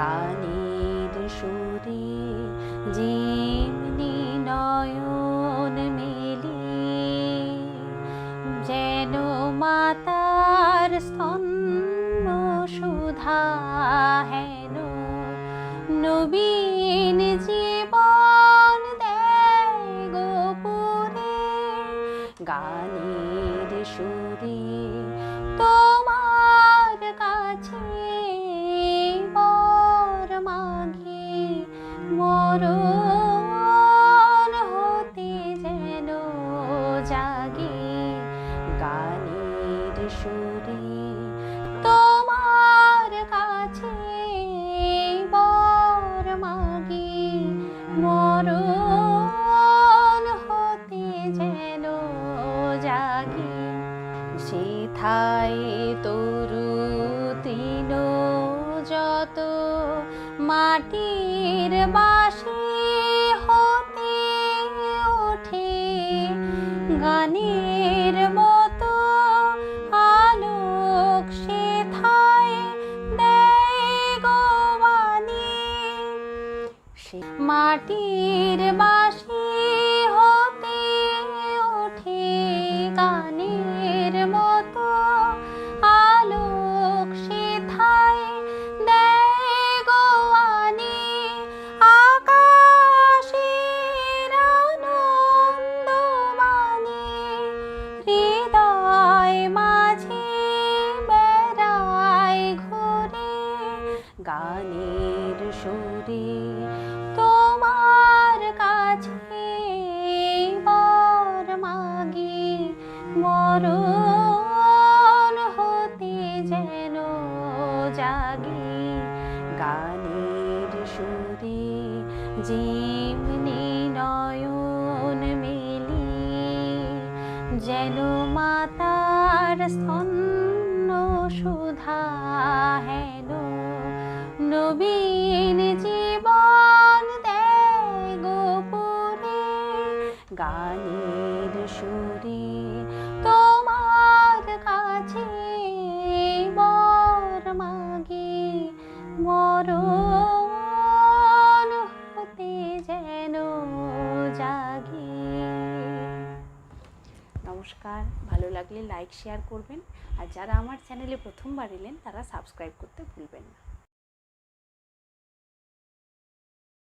গানের সুরে যেমনি নয়ন মিলি যেন মাতার স্তন্য সুধা হেন নবীন জীবন দেয় গোপুরে গানের সুরে তোমার কাছে বর মাগে, মরণ হতে যেন জাগে। সেথায় তরু তৃণ যত মাটির বাসি হতে ওঠে, গানের মাটির বাসি হতে ওঠে গানের মতো। আলোক সেথায় দেয় গোয়ানি হৃদয় মাঝে বেড়ায় ঘুরে গানের সুরে। যেন জাগে। গানের সুরে যেমনি নয়ন মেলি, যেন মাতার স্তন্য সুধা হেন। নবীন জীবন দেয় গোপুরে গানের নমস্কার। ভালো লাগলে লাইক শেয়ার করবেন। আর যারা আমার চ্যানেলে প্রথমবার এলেন, তারা সাবস্ক্রাইব করতে ভুলবেন না।